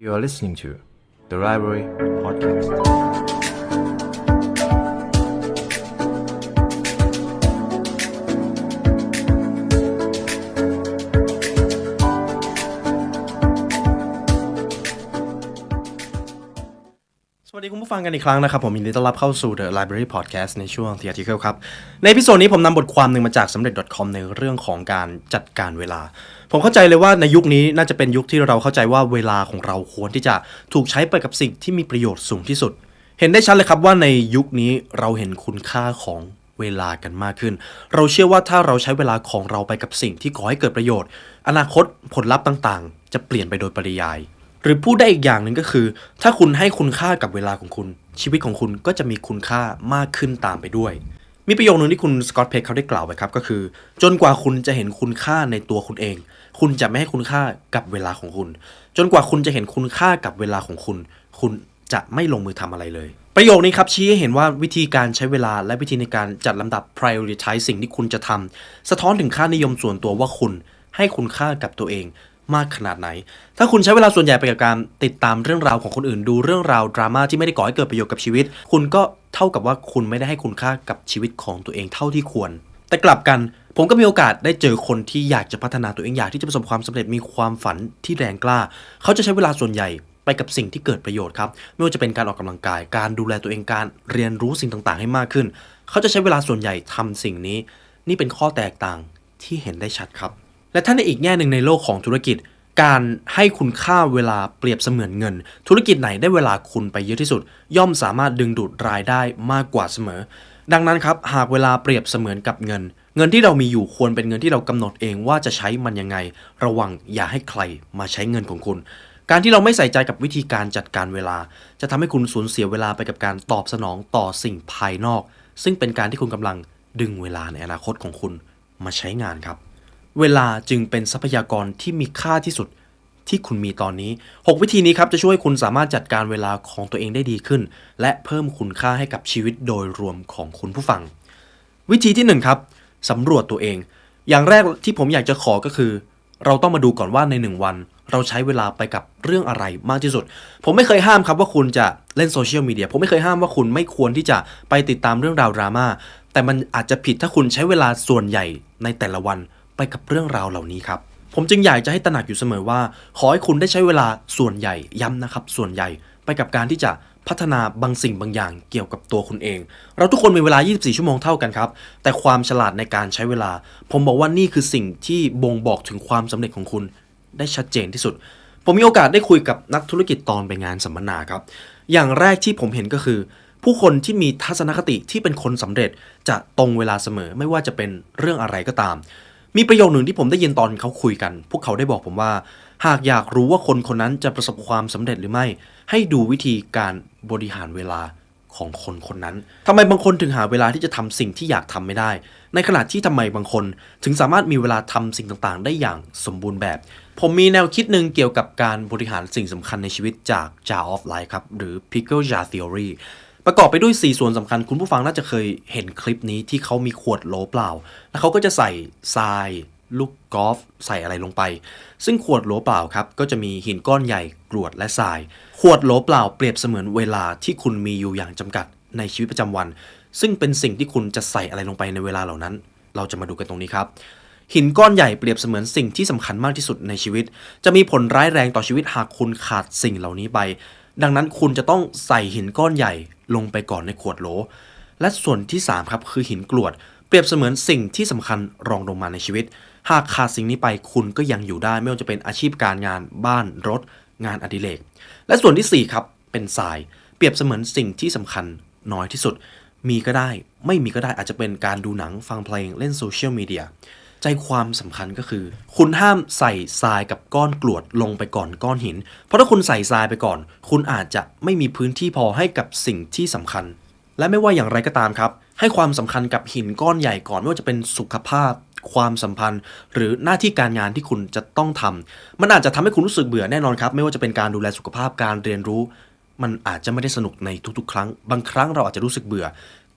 You are listening to the Library Podcast. ผู้ฟังกันอีกครั้งนะครับ ผมยินดีต้อนรับเข้าสู่ The Library Podcast ในช่วง The Article ครับ ในพิโซดนี้ผมนำบทความหนึ่งมาจากสำเร็จ .com ในเรื่องของการจัดการเวลา ผมเข้าใจเลยว่าในยุคนี้น่าจะเป็นยุคที่เราเข้าใจว่าเวลาของเราควรที่จะถูกใช้ไปกับสิ่งที่มีประโยชน์สูงที่สุด เห็นได้ชัดเลยครับว่าในยุคนี้เราเห็นคุณค่าของเวลากันมากขึ้น เราเชื่อว่าถ้าเราใช้เวลาของเราไปกับสิ่งที่ก่อให้เกิดประโยชน์ อนาคตผลลัพธ์ต่าง ๆ จะเปลี่ยนไปโดยปริยาย หรือพูดได้อีกอย่างหนึ่งก็คือ ถ้าคุณให้คุณค่ากับเวลาของคุณ ชีวิตของคุณก็จะมีคุณค่ามากขึ้นตามไปด้วย มีประโยคนึงที่คุณสกอตเพคเขาได้กล่าวไว้ครับก็คือ จนกว่าคุณจะเห็นคุณค่าในตัวคุณเอง คุณจะไม่ให้คุณค่ากับเวลาของคุณ จนกว่าคุณจะเห็นคุณค่ากับเวลาของคุณ คุณจะไม่ลงมือทำอะไรเลย ประโยคนี้ครับชี้ให้เห็นว่าวิธีการใช้เวลาและวิธีในการจัดลำดับ prioritize สิ่งที่คุณจะทำสะท้อนถึงค่านิยมส่วนตัวว่าคุณให้คุณค่ากับตัวเอง มากขนาดไหน ถ้าคุณใช้เวลาส่วนใหญ่ไปกับการติดตามเรื่องราวของคนอื่น ดูเรื่องราวดราม่าที่ไม่ได้ก่อให้เกิดประโยชน์กับชีวิต คุณก็เท่ากับว่าคุณไม่ได้ให้คุณค่ากับชีวิตของตัวเองเท่าที่ควร แต่กลับกันผมก็มีโอกาสได้เจอคนที่อยากจะพัฒนาตัวเองอยากที่จะประสบความสำเร็จมีความฝันที่แรงกล้า เขาจะใช้เวลาส่วนใหญ่ไปกับสิ่งที่เกิดประโยชน์ครับ ไม่ว่าจะเป็นการออกกำลังกาย การดูแลตัวเองการเรียนรู้สิ่งต่างๆ ให้มากขึ้น เขาจะใช้เวลาส่วนใหญ่ทำสิ่งนี้ นี่เป็นข้อแตกต่างที่เห็นได้ชัดครับ และถ้าในอีกแง่หนึ่งในโลกของธุรกิจ การให้คุณค่าเวลาเปรียบเสมือนเงิน ธุรกิจไหนได้เวลาคุณไปเยอะที่สุด ย่อมสามารถดึงดูดรายได้มากกว่าเสมอ ดังนั้นครับหากเวลาเปรียบเสมือนกับเงิน เงินที่เรามีอยู่ควรเป็นเงินที่เรากำหนดเองว่าจะใช้มันยังไง ระวังอย่าให้ใครมาใช้เงินของคุณการที่เราไม่ใส่ใจกับวิธีการจัดการเวลา จะทำให้คุณสูญเสียเวลาไปกับการตอบสนองต่อสิ่งภายนอก ซึ่งเป็นการที่คุณกำลังดึงเวลาในอนาคตของคุณมาใช้งานครับ เวลาจึงเป็นทรัพยากรที่มีค่าที่สุดที่คุณมีตอนนี้ 6 วิธีนี้ครับจะช่วยคุณสามารถจัดการเวลาของตัวเองได้ดีขึ้น และเพิ่มคุณค่าให้กับชีวิตโดยรวมของคุณผู้ฟัง วิธีที่ 1 ครับสำรวจตัวเอง อย่างแรกที่ผมอยากจะขอก็คือ เราต้องมาดูก่อนว่าใน 1 วัน เราใช้เวลาไปกับเรื่องอะไรมากที่สุด ผมไม่เคยห้ามครับว่าคุณจะเล่นโซเชียลมีเดียผมไม่เคยห้ามว่าคุณไม่ควรที่จะไปติดตามเรื่องราวดราม่าแต่มันอาจจะผิดถ้าคุณใช้เวลาส่วนใหญ่ในแต่ละวัน ไปกับเรื่องราวเหล่านี้ครับ ผมจึงอยากจะให้ตระหนักอยู่เสมอว่า ขอให้คุณได้ใช้เวลาส่วนใหญ่ย้ำนะครับ ส่วนใหญ่ไปกับการที่จะพัฒนาบางสิ่งบางอย่างเกี่ยวกับตัวคุณเอง เราทุกคนมีเวลา 24 ชั่วโมงเท่ากันครับ แต่ความฉลาดในการใช้เวลา ผมบอกว่านี่คือสิ่งที่บ่งบอกถึงความสำเร็จของคุณได้ชัดเจนที่สุด ผมมีโอกาสได้คุยกับนักธุรกิจตอนไปงานสัมมนาครับ อย่างแรกที่ผมเห็นก็คือ ผู้คนที่มีทัศนคติที่เป็นคนสำเร็จจะตรงเวลาเสมอไม่ว่าจะเป็นเรื่องอะไรก็ตาม มีประโยคหนึ่งที่ผมได้ยินตอนเขาคุยกัน พวกเขาได้บอกผมว่า หากอยากรู้ว่าคนคนนั้นจะประสบความสำเร็จหรือไม่ ให้ดูวิธีการบริหารเวลาของคนคนนั้นทำไมบางคนถึงหาเวลาที่จะทำสิ่งที่อยากทำไม่ได้ ในขณะที่ทำไมบางคนถึงสามารถมีเวลาทำสิ่งต่างๆ ได้อย่างสมบูรณ์แบบ ผมมีแนวคิดหนึ่งเกี่ยวกับการบริหารสิ่งสำคัญในชีวิตจาก Jar of Life ครับ หรือ Pickle Jar Theory ประกอบไปด้วย 4 ส่วนสำคัญ คุณผู้ฟังน่าจะเคยเห็นคลิปนี้ที่เขามีขวดโหลเปล่า แล้วเขาก็จะใส่ทรายลูกกอล์ฟใส่อะไรลงไป ซึ่งขวดโหลเปล่าครับ ก็จะมีหินก้อนใหญ่กรวดและทราย ขวดโหลเปล่าเปรียบเสมือนเวลาที่คุณมีอยู่อย่างจำกัดในชีวิตประจำวัน ซึ่งเป็นสิ่งที่คุณจะใส่อะไรลงไปในเวลาเหล่านั้น เราจะมาดูกันตรงนี้ครับ หินก้อนใหญ่เปรียบเสมือนสิ่งที่สำคัญมากที่สุดในชีวิต จะมีผลร้ายแรงต่อชีวิตหากคุณขาดสิ่งเหล่านี้ไป ดังนั้นคุณจะต้องใส่หินก้อนใหญ่ ลงไปก่อนในขวดโหล และส่วนที่ 3 ครับ คือหินกรวด เปรียบเสมือนสิ่งที่สำคัญรองลงมาในชีวิต หากขาดสิ่งนี้ไปคุณก็ยังอยู่ได้ ไม่ว่าจะเป็นอาชีพการงานบ้านรถ งานอดิเรกและส่วนที่4ครับเป็นทราย เปรียบเสมือนสิ่งที่สำคัญน้อยที่สุด มีก็ได้ ไม่มีก็ได้อาจจะเป็นการดูหนังฟังเพลงเล่นโซเชียลมีเดีย ใจความสำคัญก็คือ คุณห้ามใส่ทรายกับก้อนกรวดลงไปก่อนก้อนหิน เพราะถ้าคุณใส่ทรายไปก่อน คุณอาจจะไม่มีพื้นที่พอให้กับสิ่งที่สำคัญ และไม่ว่าอย่างไรก็ตามครับ ให้ความสำคัญกับหินก้อนใหญ่ก่อนไม่ว่าจะเป็นสุขภาพความสัมพันธ์ หรือหน้าที่การงานที่คุณจะต้องทำมันอาจจะทำให้คุณรู้สึกเบื่อแน่นอนครับ ไม่ว่าจะเป็นการดูแลสุขภาพการเรียนรู้ มันอาจจะไม่ได้สนุกในทุกๆ ครั้ง บางครั้งเราอาจจะรู้สึกเบื่อ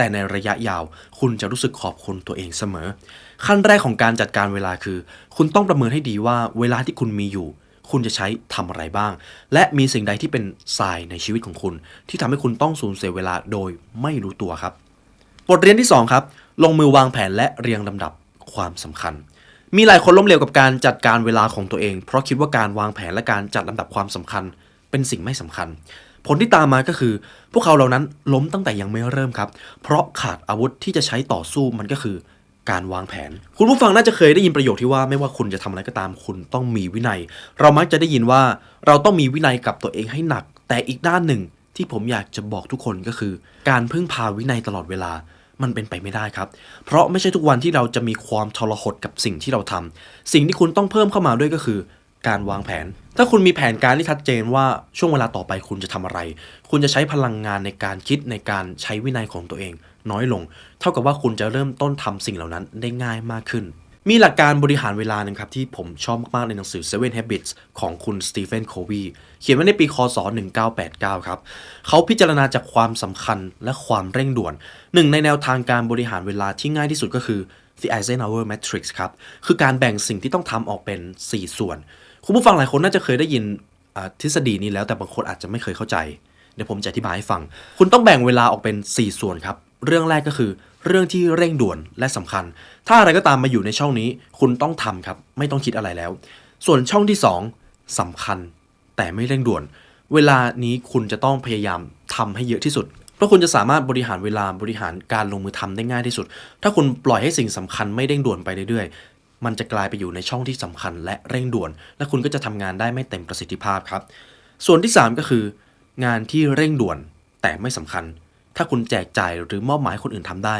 แต่ในระยะยาว คุณจะรู้สึกขอบคุณตัวเองเสมอ ขั้นแรกของการจัดการเวลาคือ คุณต้องประเมินให้ดีว่าเวลาที่คุณมีอยู่ คุณจะใช้ทำอะไรบ้าง และมีสิ่งใดที่เป็นทรายในชีวิตของคุณ ที่ทำให้คุณต้องสูญเสียเวลาโดยไม่รู้ตัวครับ บทเรียนที่ 2 ครับ ลงมือวางแผนและเรียงลำดับความสำคัญมีหลายคนล้มเหลวกับการจัดการเวลาของตัวเอง เพราะคิดว่าการวางแผนและการจัดลำดับความสำคัญ เป็นสิ่งไม่สำคัญ ผลที่ตามมาก็คือ พวกเขาเหล่านั้นล้มตั้งแต่ยังไม่เริ่มครับ เพราะขาดอาวุธที่จะใช้ต่อสู้มันก็คือการวางแผน คุณผู้ฟังน่าจะเคยได้ยินประโยคที่ว่าไม่ว่าคุณจะทำอะไรก็ตามคุณต้องมีวินัย เรามักจะได้ยินว่าเราต้องมีวินัยกับตัวเองให้หนัก แต่อีกด้านหนึ่งที่ผมอยากจะบอกทุกคนก็คือ การพึ่งพาวินัยตลอดเวลามันเป็นไปไม่ได้ครับ เพราะไม่ใช่ทุกวันที่เราจะมีความทรหดกับสิ่งที่เราทำสิ่งที่คุณต้องเพิ่มเข้ามาด้วยก็คือ การวางแผน ถ้าคุณมีแผนการที่ชัดเจนว่าช่วงเวลาต่อไปคุณจะทำอะไร คุณจะใช้พลังงานในการคิดในการใช้วินัยของตัวเอง น้อยลง เท่ากับว่าคุณจะเริ่มต้นทำสิ่งเหล่านั้นได้ง่ายมากขึ้น มีหลักการบริหารเวลาหนึงครับ ที่ผมชอบมาก ๆ ในหนังสือ Seven Habits ของคุณสตีเฟนโควีเขียนไว้ในปีคศ 1989 ครับ เขาพิจารณาจากความสำคัญและความเร่งด่วน หนึ่งในแนวทางการบริหารเวลาที่ง่ายที่สุดก็คือ The Eisenhower Matrix ครับ คือการแบ่งสิ่งที่ต้องทำออกเป็น 4 ส่วน คุณผู้ฟังหลายคนน่าจะเคยได้ยินทฤษฎีนี้แล้วแต่บางคนอาจจะไม่เคยเข้าใจ เดี๋ยวผมจะอธิบายให้ฟัง คุณต้องแบ่งเวลาออกเป็น 4 ส่วนครับ เรื่องแรกก็คือ เรื่องที่เร่งด่วนและสำคัญ ถ้าอะไรก็ตามมาอยู่ในช่องนี้ คุณต้องทำครับ ไม่ต้องคิดอะไรแล้ว ส่วนช่องที่ 2สำคัญ แต่ไม่เร่งด่วน เวลานี้คุณจะต้องพยายามทำให้เยอะที่สุดเพราะคุณจะสามารถบริหารเวลาบริหารการลงมือทำได้ง่ายที่สุด ถ้าคุณปล่อยให้สิ่งสำคัญไม่เร่งด่วนไปเรื่อย มันจะกลายไปอยู่ในช่องที่สำคัญและเร่งด่วน และคุณก็จะทำงานได้ไม่เต็มประสิทธิภาพครับ ส่วนที่ 3 ก็คือ งานที่เร่งด่วนแต่ไม่สำคัญ ถ้าคุณแจกจ่ายหรือมอบหมายคนอื่นทำได้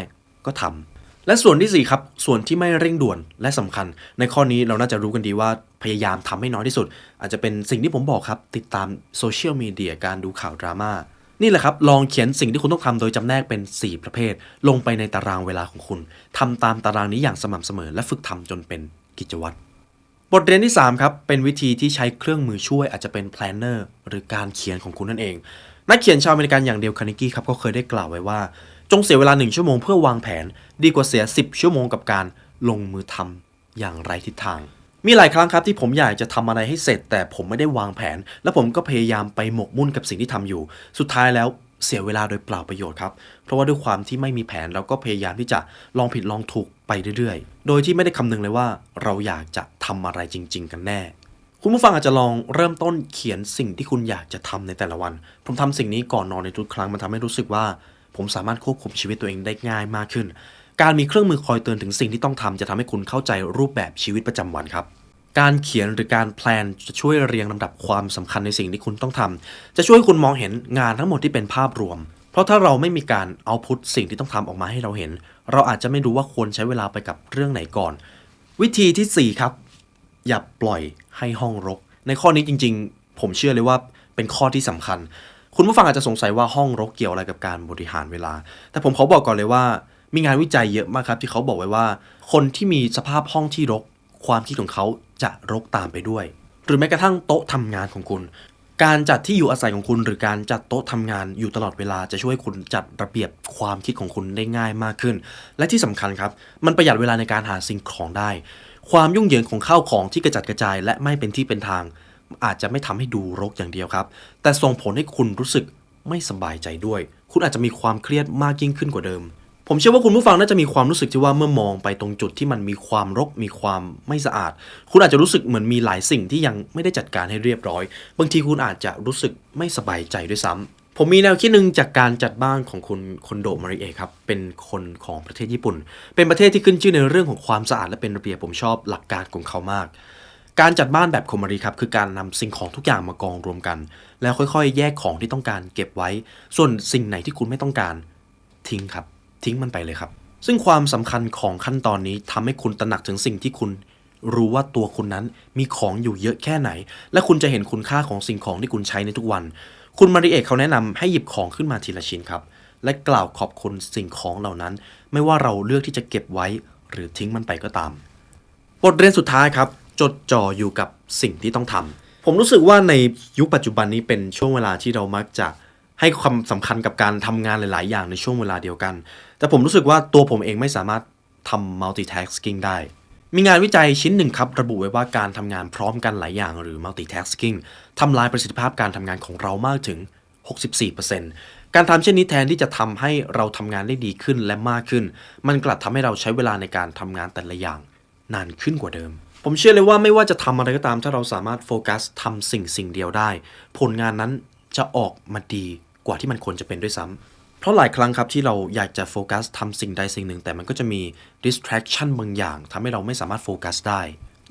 ก็ทำและส่วนทีสี่4ครับส่วนที่ไม่เร่งด่วนและสำคัญ ในข้อนี้เราน่าจะรู้กันดีว่าพยายามทำให้น้อยที่สุด อาจจะเป็นสิ่งที่ผมบอกครับ ติดตามโซเชียลมีเดียการดูข่าวดราม่า นี่แหละครับ ลองเขียนสิ่งที่คุณต้องทำโดยจำแนกเป็น 4 ประเภท ลงไปในตารางเวลาของคุณทำตามตารางนี้อย่างสม่ำเสมอ และฝึกทำจนเป็นกิจวัตร บทเรียนที่ 3 ครับ เป็นวิธีที่ใช้เครื่องมือช่วยอาจจะเป็น planner หรือการเขียนของคุณนั่นเอง นักเขียนชาวอเมริกันอย่างเดลคาร์เนกี้ครับก็เคยได้กล่าวไว้ว่า จงเสียเวลา 1 ชั่วโมงเพื่อวางแผน ดีกว่าเสีย 10 ชั่วโมงกับการลงมือทำอย่างไรทิศทาง มีหลายครั้งครับที่ผมอยากจะทำอะไรให้เสร็จ แต่ผมไม่ได้วางแผน และผมก็พยายามไปหมกมุ่นกับสิ่งที่ทำอยู่ สุดท้ายแล้วเสียเวลาโดยเปล่าประโยชน์ครับ เพราะว่าด้วยความที่ไม่มีแผนเราก็พยายามที่จะลองผิดลองถูกไปเรื่อยๆ โดยที่ไม่ได้คำนึงเลยว่าเราอยากจะทำอะไรจริง ๆ กันแน่ คุณผู้ฟังอาจจะลองเริ่มต้นเขียนสิ่งที่คุณอยากจะทำในแต่ละวัน ผมทำสิ่งนี้ก่อนนอนในทุกครั้งมันทำให้รู้สึกว่า ผมสามารถควบคุมชีวิตตัวเองได้ง่ายมากขึ้น การมีเครื่องมือคอยเตือนถึงสิ่งที่ต้องทำจะทำให้คุณเข้าใจรูปแบบชีวิตประจำวันครับ การเขียนหรือการแพลนจะช่วยเรียงลำดับความสำคัญในสิ่งที่คุณต้องทำจะช่วยให้คุณมองเห็นงานทั้งหมดที่เป็นภาพรวม เพราะถ้าเราไม่มีการเอาพุทสิ่งที่ต้องทำออกมาให้เราเห็น เราอาจจะไม่รู้ว่าควรใช้เวลาไปกับเรื่องไหนก่อน วิธีที่สี่ครับอย่าปล่อยให้ห้องรก ในข้อนี้จริง ๆ ผมเชื่อเลยว่าเป็นข้อที่สำคัญ คุณผู้ฟังอาจจะสงสัยว่าห้องรกเกี่ยวอะไรกับการบริหารเวลา แต่ผมขอบอกก่อนเลยว่า มีงานวิจัยเยอะมากครับ ที่เขาบอกไว้ว่า คนที่มีสภาพห้องที่รก ความคิดของเขาจะรกตามไปด้วย หรือแม้กระทั่งโต๊ะทำงานของคุณ การจัดที่อยู่อาศัยของคุณ หรือการจัดโต๊ะทำงานอยู่ตลอดเวลาจะช่วยคุณจัดระเบียบความคิดของคุณได้ง่ายมากขึ้น และที่สำคัญครับ มันประหยัดเวลาในการหาสิ่งของได้ ความยุ่งเหยิงของข้าวของที่กระจัดกระจาย และไม่เป็นที่เป็นทาง อาจจะไม่ทำให้ดูรกอย่างเดียวครับ แต่ส่งผลให้คุณรู้สึกไม่สบายใจด้วย คุณอาจจะมีความเครียดมากยิ่งขึ้นกว่าเดิม ผมเชื่อว่าคุณผู้ฟังน่าจะมีความรู้สึกที่ว่าเมื่อมองไปตรงจุดที่มันมีความรกมีความไม่สะอาด คุณอาจจะรู้สึกเหมือนมีหลายสิ่งที่ยังไม่ได้จัดการให้เรียบร้อย บางทีคุณอาจจะรู้สึกไม่สบายใจด้วยซ้ำผมมีแนวคิดหนึ่งจากการจัดบ้านของคุณคอนโดมาริเอครับเป็นคนของประเทศญี่ปุ่น เป็นประเทศที่ขึ้นชื่อในเรื่องของความสะอาดและเป็นระเบียบผมชอบหลักการของเขามากการจัดบ้านแบบโคมารีครับคือการนำสิ่งของทุกอย่างมากองรวมกัน แล้วค่อยๆ แยกของที่ต้องการเก็บไว้ ส่วนสิ่งไหนที่คุณไม่ต้องการทิ้งครับ ทิ้งมันไปเลยครับ ซึ่งความสำคัญของขั้นตอนนี้ทำให้คุณตระหนักถึงสิ่งที่คุณรู้ว่าตัวคุณนั้นมีของอยู่เยอะแค่ไหน และคุณจะเห็นคุณค่าของสิ่งของที่คุณใช้ในทุกวัน คุณมาริเอะเขาแนะนำให้หยิบของขึ้นมาทีละชิ้นครับ และกล่าวขอบคุณสิ่งของเหล่านั้น ไม่ว่าเราเลือกที่จะเก็บไว้ หรือทิ้งมันไปก็ตาม บทเรียนสุดท้ายครับ จดจ่ออยู่กับสิ่งที่ต้องทำผมรู้สึกว่าในยุคปัจจุบันนี้เป็นช่วงเวลาที่เรามักจะ ให้ความสำคัญกับการทำงานหลาย ๆ อย่างในช่วงเวลาเดียวกัน แต่ผมรู้สึกว่าตัวผมเองไม่สามารถทำ multitasking ได้ มีงานวิจัยชิ้นหนึ่งครับ ระบุไว้ว่าการทำงานพร้อมกันหลายอย่างหรือ multitasking ทำลายประสิทธิภาพการทำงานของเรามากถึง 64%การทำเช่นนี้แทนที่จะทำให้เราทำงานได้ดีขึ้นและมากขึ้น มันกลับทำให้เราใช้เวลาในการทำงานแต่ละอย่าง นานขึ้นกว่าเดิม ผมเชื่อเลยว่าไม่ว่าจะทำอะไรก็ตามถ้าเราสามารถโฟกัสทำสิ่งสิ่งเดียวได้ ผลงานนั้นจะออกมาดี กว่าที่มันควรจะเป็นด้วยซ้ำเพราะหลายครั้งครับที่เราอยากจะโฟกัสทำสิ่งใดสิ่งหนึ่ง แต่มันก็จะมี distraction บางอย่างทำให้เราไม่สามารถโฟกัสได้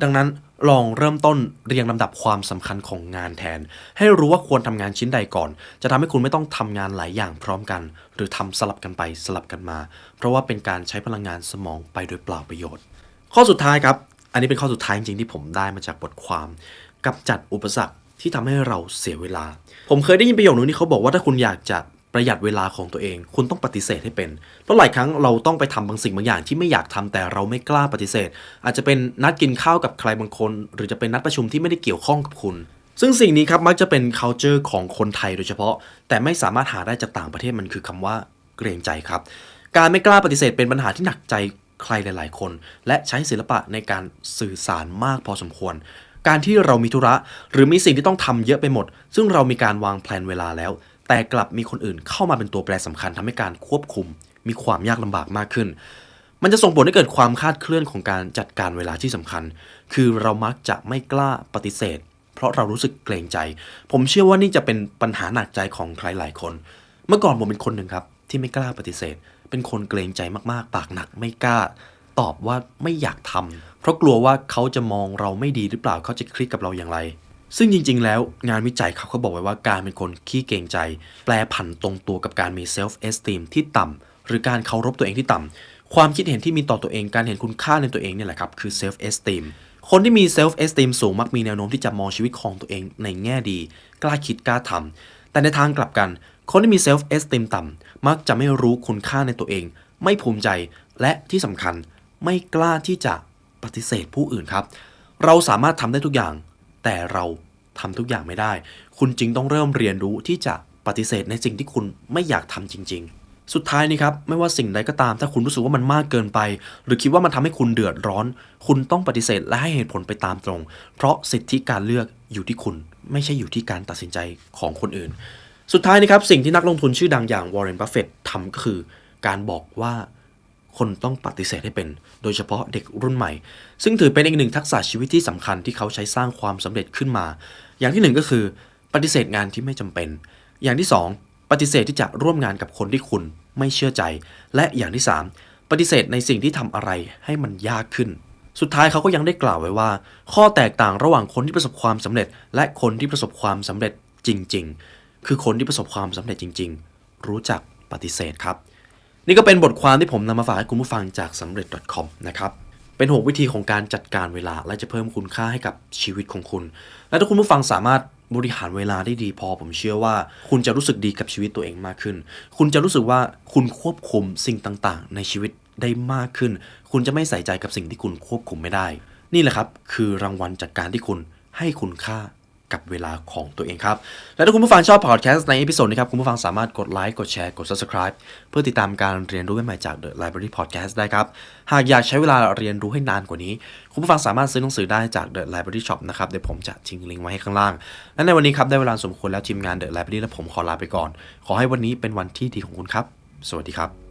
ดังนั้นลองเริ่มต้นเรียงลำดับความสำคัญของงานแทน ให้รู้ว่าควรทำงานชิ้นใดก่อน จะทำให้คุณไม่ต้องทำงานหลายอย่างพร้อมกัน หรือทำสลับกันไปสลับกันมา เพราะว่าเป็นการใช้พลังงานสมองไปโดยเปล่าประโยชน์ ข้อสุดท้ายครับ อันนี้เป็นข้อสุดท้ายจริงๆที่ผมได้มาจากบทความกับจัดอุปสรรค ที่ทำให้เราเสียเวลา ผมเคยได้ยินประโยคนึงที่เขาบอกว่าถ้าคุณอยากจะประหยัดเวลาของตัวเอง คุณต้องปฏิเสธให้เป็น เพราะหลายครั้งเราต้องไปทำบางสิ่งบางอย่างที่ไม่อยากทำแต่เราไม่กล้าปฏิเสธ อาจจะเป็นนัดกินข้าวกับใครบางคน หรือจะเป็นนัดประชุมที่ไม่ได้เกี่ยวข้องกับคุณ ซึ่งสิ่งนี้ครับมักจะเป็น culture ของคนไทยโดยเฉพาะ แต่ไม่สามารถหาได้จากต่างประเทศมันคือคำว่าเกรงใจครับ การไม่กล้าปฏิเสธเป็นปัญหาที่หนักใจใครหลาย ๆ คน และใช้ศิลปะในการสื่อสารมากพอสมควร การที่เรามีธุระ หรือมีสิ่งที่ต้องทำเยอะไปหมด ซึ่งเรามีการวางแผนเวลาแล้ว แต่กลับมีคนอื่นเข้ามาเป็นตัวแปรสำคัญทำให้การควบคุม มีความยากลำบากมากขึ้น มันจะส่งผลให้เกิดความคาดเคลื่อนของการจัดการเวลาที่สำคัญ คือเรามักจะไม่กล้าปฏิเสธ เพราะเรารู้สึกเกรงใจ ผมเชื่อว่านี่จะเป็นปัญหาหนักใจของใครหลายคน เมื่อก่อนผมเป็นคนหนึ่งครับที่ไม่กล้าปฏิเสธ เป็นคนเกรงใจมากๆ ปากหนักไม่กล้า ตอบว่าไม่อยากทำเพราะกลัวว่าเขาจะมองเราไม่ดีหรือเปล่าเขาจะคิดกับเราอย่างไร ซึ่งจริง ๆ แล้วงานวิจัยเขาเขาบอกไว้ว่าการเป็นคนขี้เกรงใจ แปลผันตรงตัวกับการมี self esteem ที่ต่ำหรือการเคารพตัวเองที่ต่ำความคิดเห็นที่มีต่อตัวเองการเห็นคุณค่าในตัวเองเนี่ยแหละครับคือ self esteem คนที่มี self esteem สูงมักมีแนวโน้มที่จะมองชีวิตของตัวเองในแง่ดี กล้าคิดกล้าทำแต่ในทางกลับกัน คนที่มี self esteem ต่ำมักจะไม่รู้คุณค่าในตัวเอง ไม่ภูมิใจและที่สำคัญ ไม่กล้าที่จะปฏิเสธผู้อื่นครับ เราสามารถทำได้ทุกอย่าง แต่เราทำทุกอย่างไม่ได้ คุณจึงต้องเริ่มเรียนรู้ที่จะปฏิเสธในสิ่งที่คุณไม่อยากทำจริง ๆ สุดท้ายนี้ครับ ไม่ว่าสิ่งใดก็ตาม ถ้าคุณรู้สึกว่ามันมากเกินไป หรือคิดว่ามันทำให้คุณเดือดร้อน คุณต้องปฏิเสธและให้เหตุผลไปตามตรง เพราะสิทธิการเลือกอยู่ที่คุณ ไม่ใช่อยู่ที่การตัดสินใจของคนอื่น สุดท้ายนี้ครับสิ่งที่นักลงทุนชื่อดังอย่างวอร์เรนบัฟเฟตทำก็คือ การบอกว่า คนต้องปฏิเสธให้เป็น โดยเฉพาะเด็กรุ่นใหม่ ซึ่งถือเป็นอีกหนึ่งทักษะชีวิตที่สำคัญที่เขาใช้สร้างความสำเร็จขึ้นมา อย่างที่หนึ่งก็คือ ปฏิเสธงานที่ไม่จำเป็น อย่างที่สองปฏิเสธที่จะร่วมงานกับคนที่คุณไม่เชื่อใจ และอย่างที่สามปฏิเสธในสิ่งที่ทำอะไรให้มันยากขึ้น สุดท้ายเขาก็ยังได้กล่าวไว้ว่า ข้อแตกต่างระหว่างคนที่ประสบความสำเร็จ และคนที่ประสบความสำเร็จจริง ๆ คือคนที่ประสบความสำเร็จจริง ๆ รู้จักปฏิเสธครับ นี่ก็เป็นบทความที่ผมนำมาฝากให้คุณผู้ฟังจากสำเร็จ .com นะครับเป็น 6 วิธีของการจัดการเวลา และจะเพิ่มคุณค่าให้กับชีวิตของคุณ และถ้าคุณผู้ฟังสามารถบริหารเวลาได้ดีพอ ผมเชื่อว่า คุณจะรู้สึกดีกับชีวิตตัวเองมากขึ้น คุณจะรู้สึกว่าคุณควบคุมสิ่งต่างๆ ในชีวิตได้มากขึ้น คุณจะไม่ใส่ใจกับสิ่งที่คุณควบคุมไม่ได้ นี่แหละครับ คือรางวัลจากการที่คุณให้คุณค่า กับเวลาของตัวเองครับ และถ้าคุณผู้ฟังชอบพอดแคสต์ในเอพิโซดนี้ครับคุณผู้ฟังสามารถกดไลค์กดแชร์กด subscribe เพื่อติดตามการเรียนรู้ใหม่ๆจาก The Library Podcast ได้ครับ หากอยากใช้เวลาเรียนรู้ให้นานกว่านี้ คุณผู้ฟังสามารถซื้อหนังสือได้จาก The Library Shop นะครับเดี๋ยวผมจะทิ้งลิงก์ไว้ให้ข้างล่าง และในวันนี้ครับได้เวลาสมควรแล้วทีมงาน The Library และผมขอลาไปก่อน ขอให้วันนี้เป็นวันที่ดีของคุณครับ สวัสดีครับ